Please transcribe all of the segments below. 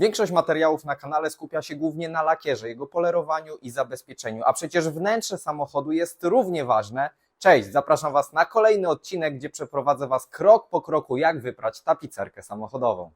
Większość materiałów na kanale skupia się głównie na lakierze, jego polerowaniu i zabezpieczeniu, a przecież wnętrze samochodu jest równie ważne. Cześć, zapraszam Was na kolejny odcinek, gdzie przeprowadzę Was krok po kroku, jak wyprać tapicerkę samochodową.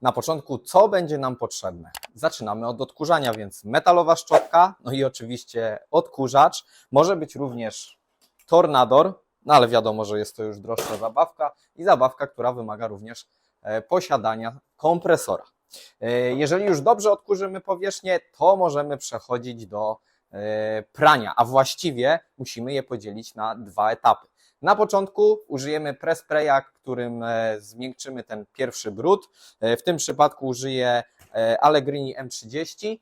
Na początku, co będzie nam potrzebne? Zaczynamy od odkurzania, więc metalowa szczotka, no i oczywiście odkurzacz. Może być również tornador, no ale wiadomo, że jest to już droższa zabawka i zabawka, która wymaga również e, posiadania kompresora. E, Jeżeli już dobrze odkurzymy powierzchnię, to możemy przechodzić do e, prania, a właściwie musimy je podzielić na dwa etapy. Na początku użyjemy press spraya, którym zmiękczymy ten pierwszy brud. W tym przypadku użyję Allegrini M30.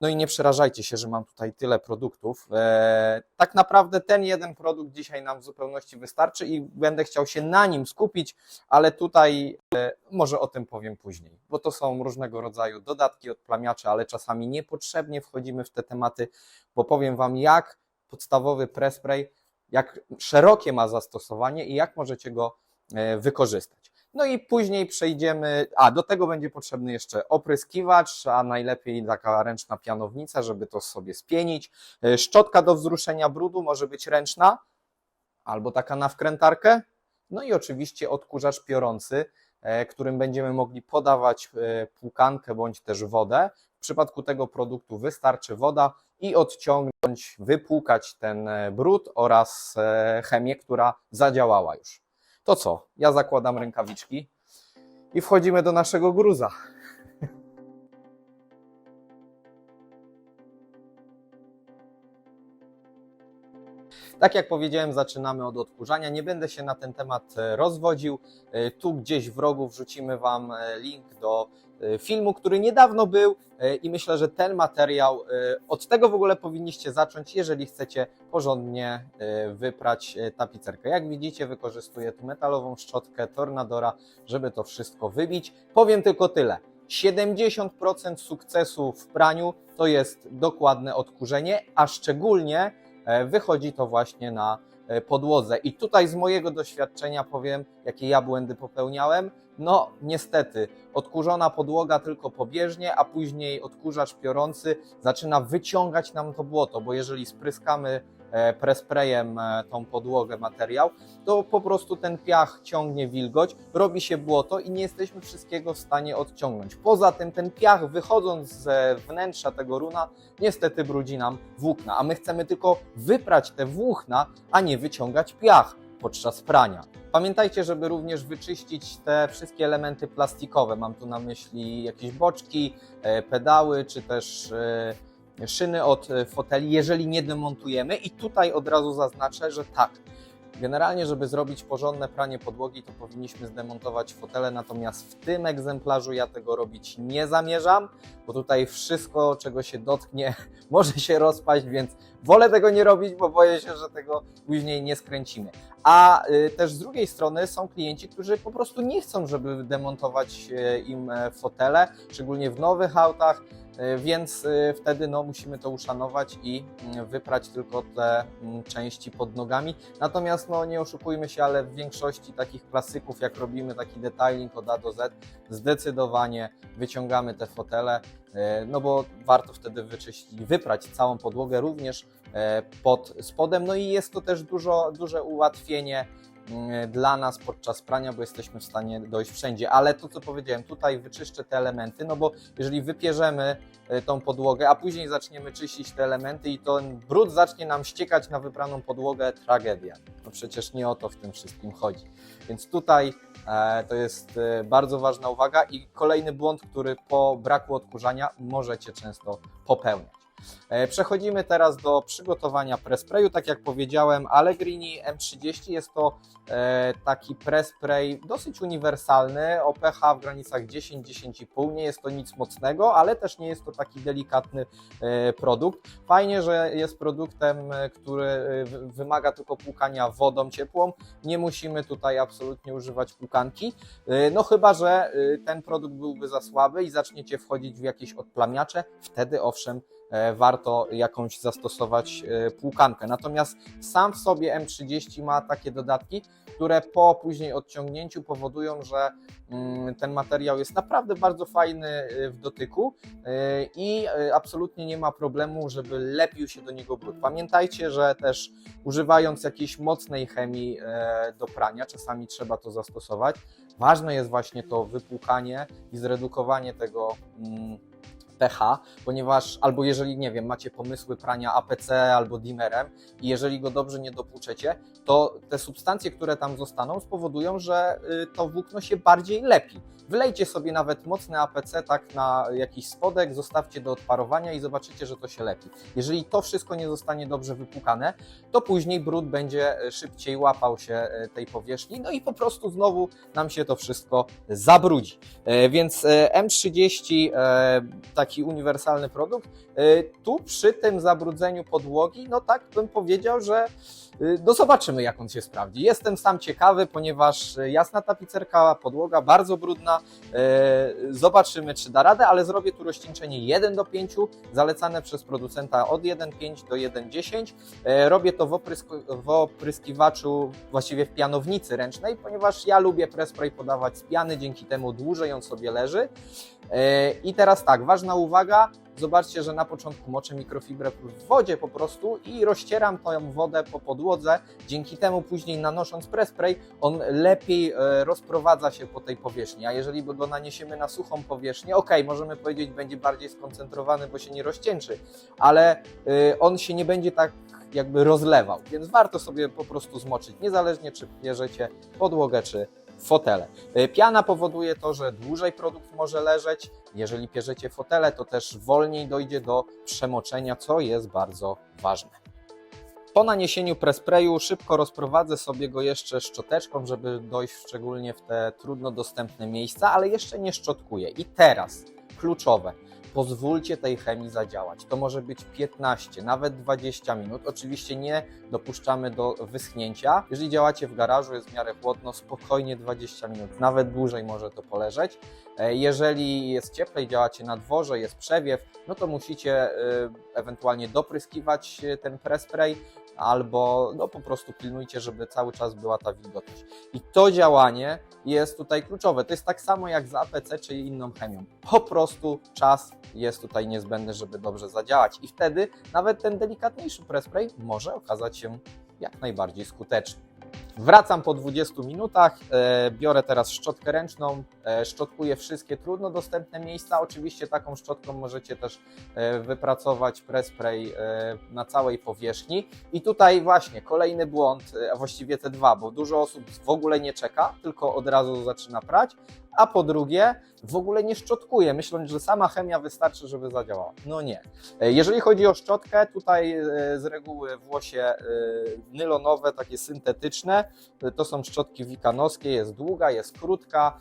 No i nie przerażajcie się, że mam tutaj tyle produktów. E, tak naprawdę ten jeden produkt dzisiaj nam w zupełności wystarczy i będę chciał się na nim skupić, ale tutaj e, może o tym powiem później, bo to są różnego rodzaju dodatki, odplamiacze, ale czasami niepotrzebnie wchodzimy w te tematy, bo powiem Wam, jak podstawowy press spray, jak szerokie ma zastosowanie i jak możecie go e, wykorzystać. No i później przejdziemy, a do tego będzie potrzebny jeszcze opryskiwacz, a najlepiej taka ręczna pianownica, żeby to sobie spienić. E, Szczotka do wzruszenia brudu może być ręczna, albo taka na wkrętarkę. No i oczywiście odkurzacz piorący, e, którym będziemy mogli podawać e, płukankę bądź też wodę. W przypadku tego produktu wystarczy woda i odciągnąć, wypłukać ten brud oraz chemię, która zadziałała już. To co? Ja zakładam rękawiczki i wchodzimy do naszego gruza. Tak jak powiedziałem, zaczynamy od odkurzania. Nie będę się na ten temat e, rozwodził. E, Tu gdzieś w rogu wrzucimy Wam e, link do filmu, który niedawno był i myślę, że ten materiał, od tego w ogóle powinniście zacząć, jeżeli chcecie porządnie wyprać tapicerkę. Jak widzicie, wykorzystuję tu metalową szczotkę Tornadora, żeby to wszystko wybić. Powiem tylko tyle. 70% sukcesu w praniu to jest dokładne odkurzenie, a szczególnie wychodzi to właśnie na e, podłodze. I tutaj z mojego doświadczenia powiem, jakie ja błędy popełniałem. No, niestety, odkurzona podłoga tylko pobieżnie, a później odkurzacz piorący zaczyna wyciągać nam to błoto, bo jeżeli spryskamy e, presprayem e, tą podłogę, materiał, to po prostu ten piach ciągnie wilgoć, robi się błoto i nie jesteśmy wszystkiego w stanie odciągnąć. Poza tym ten piach wychodząc z wnętrza tego runa niestety brudzi nam włókna, a my chcemy tylko wyprać te włókna, a nie wyciągać piach podczas prania. Pamiętajcie, żeby również wyczyścić te wszystkie elementy plastikowe. Mam tu na myśli jakieś boczki, e, pedały, czy też e, szyny od e, foteli, jeżeli nie demontujemy. I tutaj od razu zaznaczę, że tak, Generalnie, żeby zrobić porządne pranie podłogi, to powinniśmy zdemontować fotele, natomiast w tym egzemplarzu ja tego robić nie zamierzam, bo tutaj wszystko, czego się dotknie, może się rozpaść, więc wolę tego nie robić, bo boję się, że tego później nie skręcimy. A y, też z drugiej strony są klienci, którzy po prostu nie chcą, żeby demontować y, im e, fotele, szczególnie w nowych autach, y, więc wtedy no, musimy to uszanować i mm, wyprać tylko te mm, części pod nogami. Natomiast no, nie oszukujmy się, ale w większości takich klasyków, jak robimy taki detailing od A do Z, zdecydowanie wyciągamy te fotele, no bo warto wtedy wyczyścić, wyprać całą podłogę również e, pod spodem. No i jest to też dużo, duże ułatwienie mm, dla nas podczas prania, bo jesteśmy w stanie dojść wszędzie. Ale to, co powiedziałem, tutaj wyczyszczę te elementy, no bo jeżeli wypierzemy e, tą podłogę, a później zaczniemy czyścić te elementy i ten brud zacznie nam ściekać na wypraną podłogę, tragedia. No przecież nie o to w tym wszystkim chodzi. Więc tutaj e, to jest e, bardzo ważna uwaga i kolejny błąd, który po braku odkurzania możecie często popełniać. E, Przechodzimy teraz do przygotowania press sprayu. Tak jak powiedziałem, Allegrini M30 jest to e, taki press spray dosyć uniwersalny, o pH w granicach 10-10,5. Nie jest to nic mocnego, ale też nie jest to taki delikatny e, produkt. Fajnie, że jest produktem, który wy- wymaga tylko płukania wodą ciepłą. Nie musimy tutaj absolutnie używać płukanki. No chyba, że ten produkt byłby za słaby i zaczniecie wchodzić w jakieś odplamiacze, wtedy owszem warto jakąś zastosować e, płukankę. Natomiast sam w sobie M30 ma takie dodatki, które po później odciągnięciu powodują, że mm, ten materiał jest naprawdę bardzo fajny e, w dotyku e, i e, absolutnie nie ma problemu, żeby lepił się do niego brud. Pamiętajcie, że też używając jakiejś mocnej chemii e, do prania, czasami trzeba to zastosować. Ważne jest właśnie to wypłukanie i zredukowanie tego mm, pH, ponieważ albo jeżeli, nie wiem, macie pomysły prania APC albo dimmerem i jeżeli go dobrze nie dopłuczecie, to te substancje, które tam zostaną spowodują, że y, to włókno się bardziej lepi. Wylejcie sobie nawet mocne APC tak na jakiś spodek, zostawcie do odparowania i zobaczycie, że to się lepi. Jeżeli to wszystko nie zostanie dobrze wypłukane, to później brud będzie e, szybciej łapał się e, tej powierzchni, no i po prostu znowu nam się to wszystko zabrudzi. E, Więc e, M30, e, taki uniwersalny produkt, tu przy tym zabrudzeniu podłogi, no tak bym powiedział, że e, no zobaczymy jak on się sprawdzi. Jestem sam ciekawy, ponieważ e, jasna tapicerka, podłoga bardzo brudna, E, Zobaczymy, czy da radę, ale zrobię tu rozcieńczenie 1 do 5, zalecane przez producenta od 1,5 do 1,10. E, Robię to w, oprysku- w opryskiwaczu, właściwie w pianownicy ręcznej, ponieważ ja lubię prespray podawać z piany, dzięki temu dłużej on sobie leży. E, I teraz tak, ważna uwaga, zobaczcie, że na początku moczę mikrofibrę w wodzie po prostu i rozcieram tą wodę po podłodze, dzięki temu później nanosząc prespray, on lepiej e, rozprowadza się po tej powierzchni, a jeżeli go naniesiemy na suchą powierzchnię, ok, możemy powiedzieć, będzie bardziej skoncentrowany, bo się nie rozcieńczy, ale y, on się nie będzie tak jakby rozlewał, więc warto sobie po prostu zmoczyć, niezależnie czy bierzecie podłogę czy fotele. Y, Piana powoduje to, że dłużej produkt może leżeć. Jeżeli bierzecie fotele, to też wolniej dojdzie do przemoczenia, co jest bardzo ważne. Po naniesieniu presprayu szybko rozprowadzę sobie go jeszcze szczoteczką, żeby dojść szczególnie w te trudno dostępne miejsca, ale jeszcze nie szczotkuję. I teraz kluczowe. Pozwólcie tej chemii zadziałać. To może być 15, nawet 20 minut. Oczywiście nie dopuszczamy do wyschnięcia. Jeżeli działacie w garażu, jest w miarę chłodno, spokojnie 20 minut, nawet dłużej może to poleżeć. E, Jeżeli jest cieplej, działacie na dworze, jest przewiew, no to musicie y, ewentualnie dopryskiwać y, ten prespray albo no po prostu pilnujcie, żeby cały czas była ta wilgotność. I to działanie jest tutaj kluczowe. To jest tak samo jak z APC czy inną chemią. Po prostu czas jest tutaj niezbędny, żeby dobrze zadziałać i wtedy nawet ten delikatniejszy prespray może okazać się jak najbardziej skuteczny. Wracam po 20 minutach, e, biorę teraz szczotkę ręczną, e, szczotkuję wszystkie trudno dostępne miejsca. Oczywiście taką szczotką możecie też e, wypracować prespray na całej powierzchni. I tutaj właśnie kolejny błąd, a właściwie te dwa, bo dużo osób w ogóle nie czeka, tylko od razu zaczyna prać, a po drugie w ogóle nie szczotkuje, myśląc, że sama chemia wystarczy, żeby zadziałała. No nie. E, Jeżeli chodzi o szczotkę, tutaj e, z reguły włosie e, nylonowe, takie syntetyczne, to są szczotki wikanowskie, jest długa, jest krótka.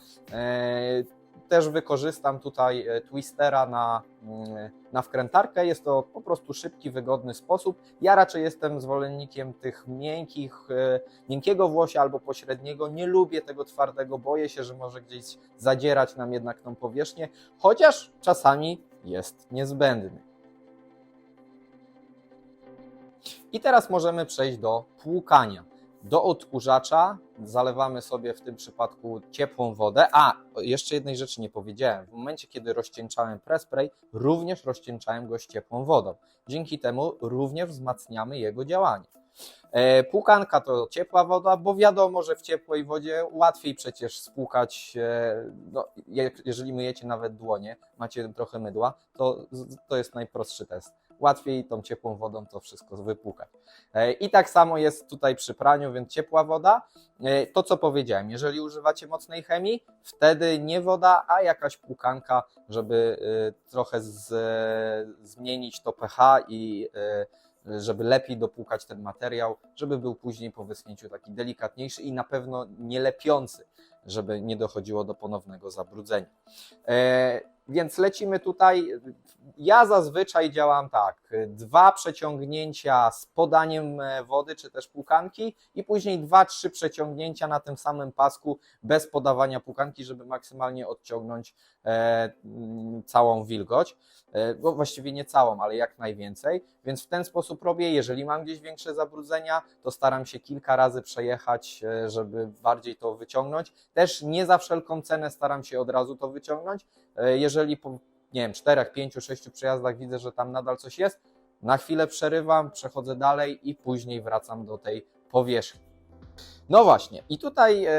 Też wykorzystam tutaj e, twistera na, mm, na wkrętarkę. Jest to po prostu szybki, wygodny sposób. Ja raczej jestem zwolennikiem tych miękkich, e, miękkiego włosia albo pośredniego. Nie lubię tego twardego, boję się, że może gdzieś zadzierać nam jednak tą powierzchnię, chociaż czasami jest niezbędny. I teraz możemy przejść do płukania. Do odkurzacza zalewamy sobie w tym przypadku ciepłą wodę. A, jeszcze jednej rzeczy nie powiedziałem. W momencie, kiedy rozcieńczałem prespray, również rozcieńczałem go z ciepłą wodą. Dzięki temu również wzmacniamy jego działanie. E, Płukanka to ciepła woda, bo wiadomo, że w ciepłej wodzie łatwiej przecież spłukać, e, no, je- jeżeli myjecie nawet dłonie, macie trochę mydła, to, to jest najprostszy test. Łatwiej tą ciepłą wodą to wszystko wypłukać. E, I tak samo jest tutaj przy praniu, więc ciepła woda. E, To co powiedziałem, jeżeli używacie mocnej chemii, wtedy nie woda, a jakaś płukanka, żeby e, trochę z, zmienić to pH i żeby lepiej dopłukać ten materiał, żeby był później po wyschnięciu taki delikatniejszy i na pewno nie lepiący, żeby nie dochodziło do ponownego zabrudzenia. Więc lecimy tutaj. Ja zazwyczaj działam tak: dwa przeciągnięcia z podaniem e, wody, czy też płukanki, i później dwa, trzy przeciągnięcia na tym samym pasku bez podawania płukanki, żeby maksymalnie odciągnąć całą wilgoć. E, bo właściwie nie całą, ale jak najwięcej. Więc w ten sposób robię. Jeżeli mam gdzieś większe zabrudzenia, to staram się kilka razy przejechać, e, żeby bardziej to wyciągnąć. Też nie za wszelką cenę staram się od razu to wyciągnąć. E, Jeżeli po nie wiem, czterech, pięciu, sześciu przejazdach widzę, że tam nadal coś jest, na chwilę przerywam, przechodzę dalej i później wracam do tej powierzchni. No właśnie, i tutaj e,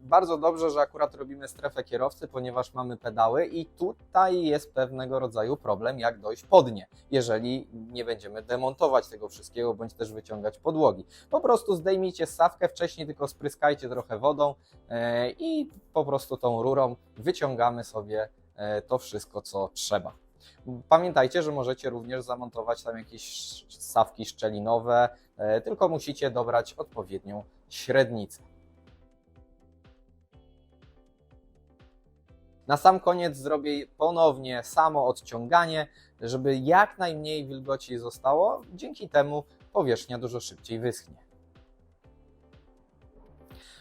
bardzo dobrze, że akurat robimy strefę kierowcy, ponieważ mamy pedały, i tutaj jest pewnego rodzaju problem, jak dojść pod nie, jeżeli nie będziemy demontować tego wszystkiego, bądź też wyciągać podłogi. Po prostu zdejmijcie ssawkę wcześniej, tylko spryskajcie trochę wodą e, i po prostu tą rurą wyciągamy sobie e, to wszystko, co trzeba. Pamiętajcie, że możecie również zamontować tam jakieś ssawki szczelinowe, tylko musicie dobrać odpowiednią średnicę. Na sam koniec zrobię ponownie samo odciąganie, żeby jak najmniej wilgoci zostało. Dzięki temu powierzchnia dużo szybciej wyschnie.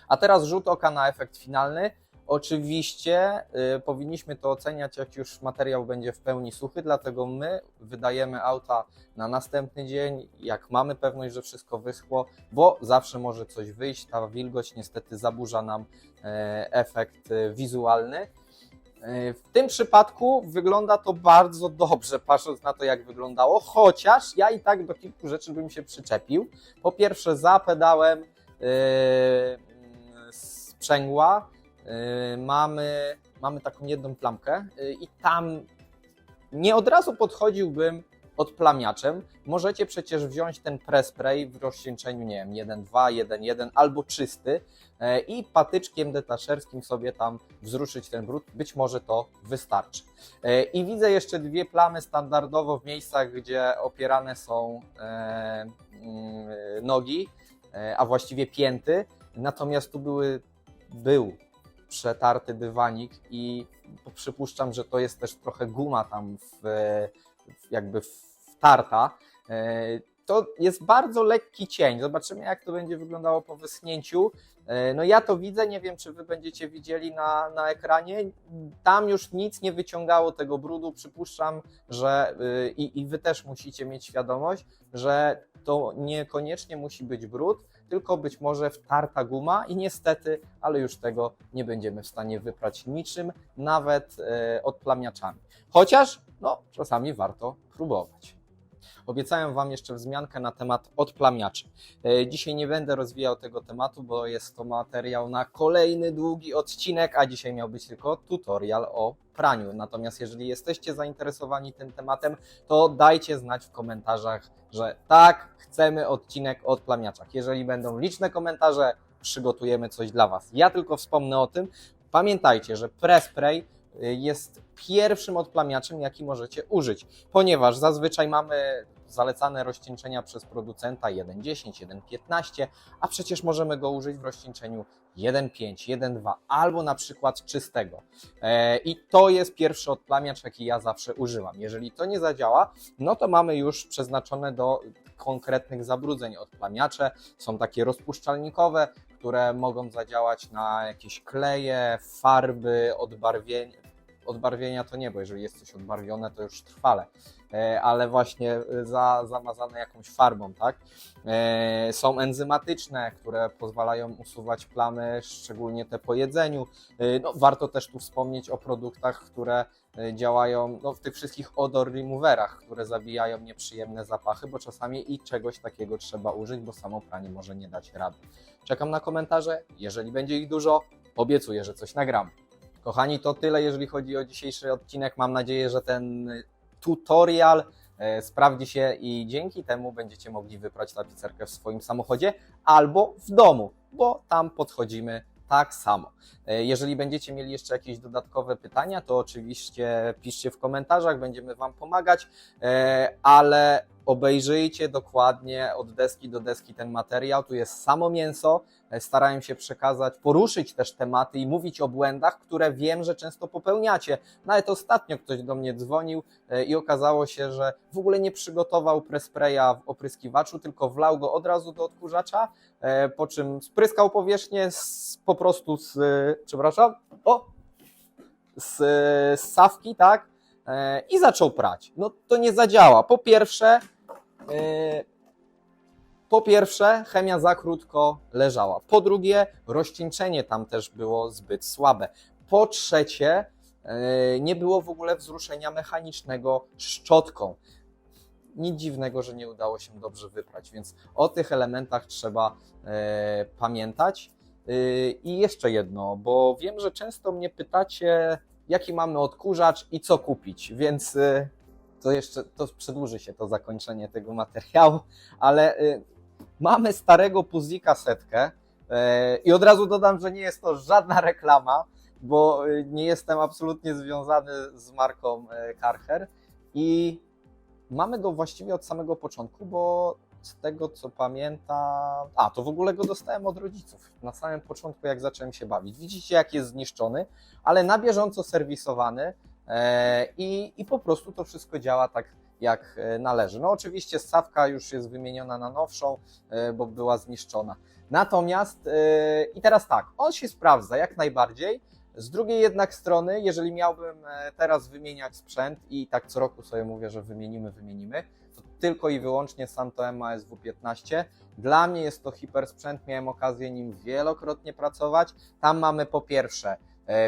A teraz rzut oka na efekt finalny. Oczywiście y, powinniśmy to oceniać, jak już materiał będzie w pełni suchy, dlatego my wydajemy auta na następny dzień, jak mamy pewność, że wszystko wyschło, bo zawsze może coś wyjść. Ta wilgoć niestety zaburza nam e, efekt e, wizualny. E, W tym przypadku wygląda to bardzo dobrze, patrząc na to, jak wyglądało, chociaż ja i tak do kilku rzeczy bym się przyczepił. Po pierwsze, za pedałem yy, sprzęgła mamy, mamy taką jedną plamkę yy, i tam nie od razu podchodziłbym odplamiaczem. Możecie przecież wziąć ten press spray w rozcieńczeniu, nie wiem, 1.2, 1.1 albo czysty e, i patyczkiem detaszerskim sobie tam wzruszyć ten brud. Być może to wystarczy. I widzę jeszcze dwie plamy standardowo w miejscach, gdzie opierane są mm, nogi, a właściwie pięty. Natomiast tu były, był przetarty dywanik i przypuszczam, że to jest też trochę guma tam w, jakby wtarta. E, To jest bardzo lekki cień. Zobaczymy, jak to będzie wyglądało po wyschnięciu. E, No ja to widzę, nie wiem, czy wy będziecie widzieli na, na ekranie. Tam już nic nie wyciągało tego brudu. Przypuszczam, że y, i, i wy też musicie mieć świadomość, że to niekoniecznie musi być brud, tylko być może wtarta guma i niestety, ale już tego nie będziemy w stanie wyprać niczym, nawet e, odplamiaczami. Chociaż, no, czasami warto próbować. Obiecałem Wam jeszcze wzmiankę na temat odplamiaczy. E, Dzisiaj nie będę rozwijał tego tematu, bo jest to materiał na kolejny długi odcinek, a dzisiaj miał być tylko tutorial o praniu. Natomiast jeżeli jesteście zainteresowani tym tematem, to dajcie znać w komentarzach, że tak, chcemy odcinek o odplamiaczach. Jeżeli będą liczne komentarze, przygotujemy coś dla Was. Ja tylko wspomnę o tym. Pamiętajcie, że press spray y, jest pierwszym odplamiaczem, jaki możecie użyć, ponieważ zazwyczaj mamy zalecane rozcieńczenia przez producenta 1.10, 1.15, a przecież możemy go użyć w rozcieńczeniu 1.5, 1.2 albo na przykład czystego. E, I to jest pierwszy odplamiacz, jaki ja zawsze używam. Jeżeli to nie zadziała, no to mamy już przeznaczone do konkretnych zabrudzeń odplamiacze. Są takie rozpuszczalnikowe, które mogą zadziałać na jakieś kleje, farby, odbarwienie. Odbarwienia to nie, bo jeżeli jest coś odbarwione, to już trwale, E, ale właśnie e, za, zamazane jakąś farbą, tak? E, Są enzymatyczne, które pozwalają usuwać plamy, szczególnie te po jedzeniu. No, warto też tu wspomnieć o produktach, które działają no, w tych wszystkich odor removerach, które zabijają nieprzyjemne zapachy, bo czasami i czegoś takiego trzeba użyć, bo samo pranie może nie dać rady. Czekam na komentarze. Jeżeli będzie ich dużo, obiecuję, że coś nagram. Kochani, to tyle, jeżeli chodzi o dzisiejszy odcinek. Mam nadzieję, że ten tutorial e, sprawdzi się i dzięki temu będziecie mogli wyprać tapicerkę w swoim samochodzie albo w domu, bo tam podchodzimy tak samo. E, Jeżeli będziecie mieli jeszcze jakieś dodatkowe pytania, to oczywiście piszcie w komentarzach, będziemy Wam pomagać, e, ale obejrzyjcie dokładnie od deski do deski ten materiał. Tu jest samo mięso. E, Starałem się przekazać, poruszyć też tematy i mówić o błędach, które wiem, że często popełniacie. Nawet ostatnio ktoś do mnie dzwonił e, i okazało się, że w ogóle nie przygotował prespraya w opryskiwaczu, tylko wlał go od razu do odkurzacza, e, po czym spryskał powierzchnię z, po prostu z, przepraszam, o, z, z sawki, tak? I zaczął prać. No to nie zadziała. Po pierwsze, po pierwsze, chemia za krótko leżała. Po drugie, rozcieńczenie tam też było zbyt słabe. Po trzecie, e, nie było w ogóle wzruszenia mechanicznego szczotką. Nic dziwnego, że nie udało się dobrze wyprać, więc o tych elementach trzeba e, pamiętać. E, I jeszcze jedno, bo wiem, że często mnie pytacie, jaki mamy odkurzacz i co kupić, więc e, to jeszcze to przedłuży się to zakończenie tego materiału, ale e, mamy starego Puzika setkę e, i od razu dodam, że nie jest to żadna reklama, bo e, nie jestem absolutnie związany z marką Karcher i mamy go właściwie od samego początku, bo z tego co pamiętam, a to w ogóle go dostałem od rodziców. Na samym początku, jak zacząłem się bawić. Widzicie, jak jest zniszczony, ale na bieżąco serwisowany i, i po prostu to wszystko działa tak, jak e, należy. No oczywiście stawka już jest wymieniona na nowszą, e, bo była zniszczona. Natomiast e, i teraz tak, on się sprawdza jak najbardziej. Z drugiej jednak strony, jeżeli miałbym e, teraz wymieniać sprzęt i tak co roku sobie mówię, że wymienimy, wymienimy, to tylko i wyłącznie Santo Emma SW15. Dla mnie jest to hipersprzęt, miałem okazję nim wielokrotnie pracować. Tam mamy po pierwsze e,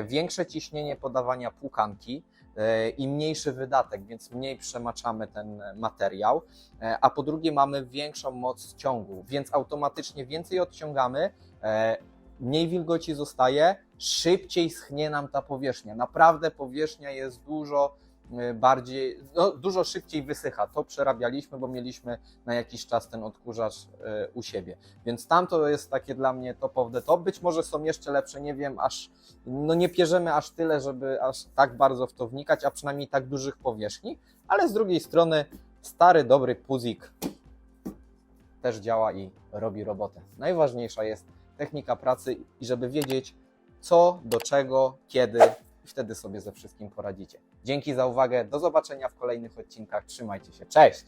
większe ciśnienie podawania płukanki e, i mniejszy wydatek, więc mniej przemaczamy ten materiał, E, a po drugie mamy większą moc ciągu, więc automatycznie więcej odciągamy, e, mniej wilgoci zostaje, szybciej schnie nam ta powierzchnia. Naprawdę powierzchnia jest dużo e, bardziej, no, dużo szybciej wysycha. To przerabialiśmy, bo mieliśmy na jakiś czas ten odkurzacz e, u siebie. Więc tam to jest takie dla mnie top of the top. Być może są jeszcze lepsze, nie wiem, aż no nie pierzemy aż tyle, żeby aż tak bardzo w to wnikać, a przynajmniej tak dużych powierzchni, ale z drugiej strony stary, dobry puzik też działa i robi robotę. Najważniejsza jest technika pracy i żeby wiedzieć co, do czego, kiedy wtedy sobie ze wszystkim poradzicie. Dzięki za uwagę, do zobaczenia w kolejnych odcinkach, trzymajcie się, cześć!